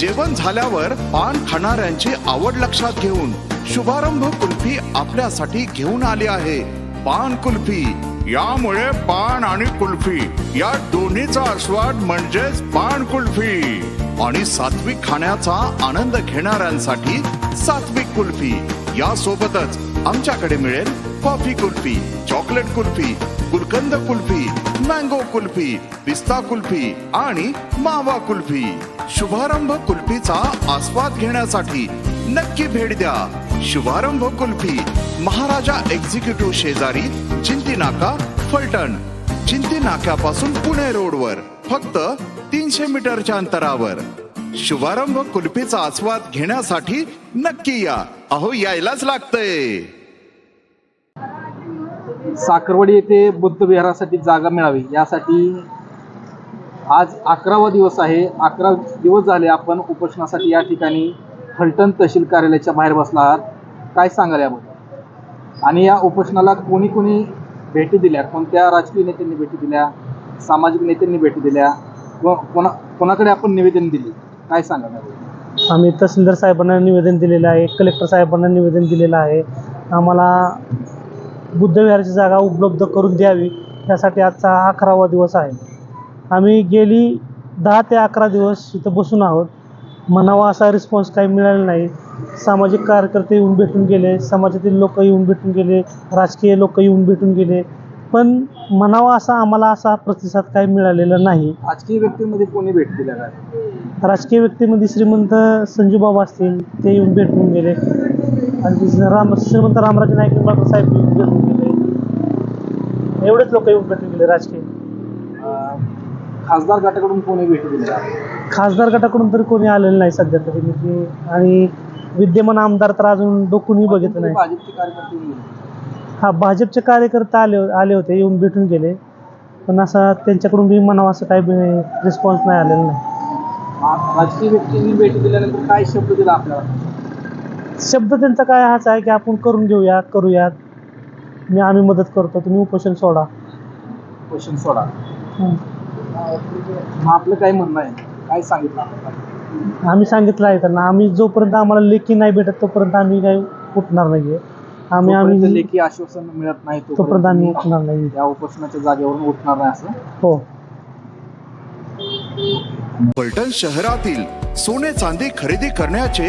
जेवण झाल्यावर पान खाणाऱ्यांची आवड लक्षात घेऊन शुभारंभ कुल्फी आपल्यासाठी घेऊन आली आहे. पान कुल्फी. यामुळे पान आणि कुल्फी या दोन्हीचा आस्वाद म्हणजेच पान कुल्फी. आणि सात्विक खाण्याचा आनंद घेणाऱ्यांसाठी सात्विक कुल्फी. या सोबतच आमच्याकडे मिळेल coffee kulfi chocolate kulfi gulkand kulfi mango kulfi पिस्ता कुल्फी आणि मावा कुल्फी शुभारंभ कुल्फीचा आस्वाद घेण्यासाठी नक्की भेट द्या. शुभारंभ कुल्फी महाराजा एक्झिक्युटिव्ह शेजारी चिंती नाका फलटण. चिंती नाक्यापासून पुणे रोडवर फक्त तीनशे मीटरच्या अंतरावर. शुभारंभ कुल्फीचा आस्वाद घेण्यासाठी नक्की या. अहो यायलाच लागतंय. साखरवाडी येथे बुद्ध विहारासाठी जागा मिळावी यासाठी आज अकरावा दिवस आहे. अकरा दिवस झाले आपण उपोषणासाठी या ठिकाणी फलटण तहसील कार्यालयाच्या बाहेर बसला आहात. काय सांगाल याबद्दल? आणि या उपोषणाला कोणी कोणी भेटी दिल्या? कोणत्या राजकीय नेत्यांनी भेटी दिल्या? सामाजिक नेत्यांनी भेटी दिल्या? व कोणा कोणाकडे आपण निवेदन दिली? काय सांगाल आम्ही तहसीलदार साहेबांना निवेदन दिलेलं आहे कलेक्टर साहेबांना निवेदन दिलेलं आहे. आम्हाला बुद्धविहाराची जागा उपलब्ध करून द्यावी यासाठी आजचा अकरावा दिवस आहे. आम्ही गेली दहा ते अकरा दिवस इथं बसून आहोत. म्हणावा असा रिस्पॉन्स काही मिळाला नाही. सामाजिक कार्यकर्ते येऊन भेटून गेले समाजातील लोक येऊन भेटून गेले राजकीय लोक येऊन भेटून गेले. पण म्हणावा असा आम्हाला असा प्रतिसाद काही मिळालेला नाही. राजकीय व्यक्तींमध्ये कोणी भेट काय राजकीय व्यक्तीमध्ये श्रीमंत संजू बाबा असतील ते येऊन भेटून गेले. आणि राम श्रीमंत रामराजे नाईक निंबाळकर साहेब भेटून गेले. एवढेच लोक येऊन भेटून गेले राजकीय. खासदार गटाकडून कोणी भेटी दिल्या खासदार गटाकडून तर कोणी आलेलं नाही सध्या तरी. म्हणजे आणि विद्यमान आमदार तर अजून डोकूनही बघितलं नाही. भाजपचे कार्यकर्ते. हा भाजपचे कार्यकर्ते आले आले होते येऊन भेटून गेले. पण असं त्यांच्याकडून बी म्हणावं असं काही रिस्पॉन्स नाही आलेला नाही. राजकीय व्यक्तींनी भेटी दिल्यानंतर काय शब्द दिला आपल्याला? शब्द त्यांचा काय हाच आहे की आपण करून घेऊया करूयात. मी आम्ही मदत करतो तुम्ही उपोषण सोडा. क्वेश्चन सोडा. हं. मग आपलं काय म्हणणं आहे? काय सांगितलं आम्ही सांगितलं आहे त्यांना आम्ही जोपर्यंत आम्हाला लेखी नाही भेटत तोपर्यंत आम्ही काही उठणार नाहीये. आम्ही जोपर्यंत आम्ही लेखी आश्वासन मिळत नाही तोपर्यंत आम्ही तुम्ही उठणार नाही. या उपोषणाच्या जागेवरून उठणार नाही असं? हो. फलटण शहरातील सोने चांदी खरेदी करण्याचे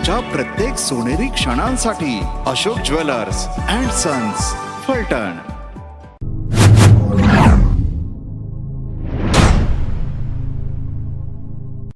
तुमच्या प्रत्येक सोनेरी क्षणांसाठी Ashok jewellers and sons Phaltan.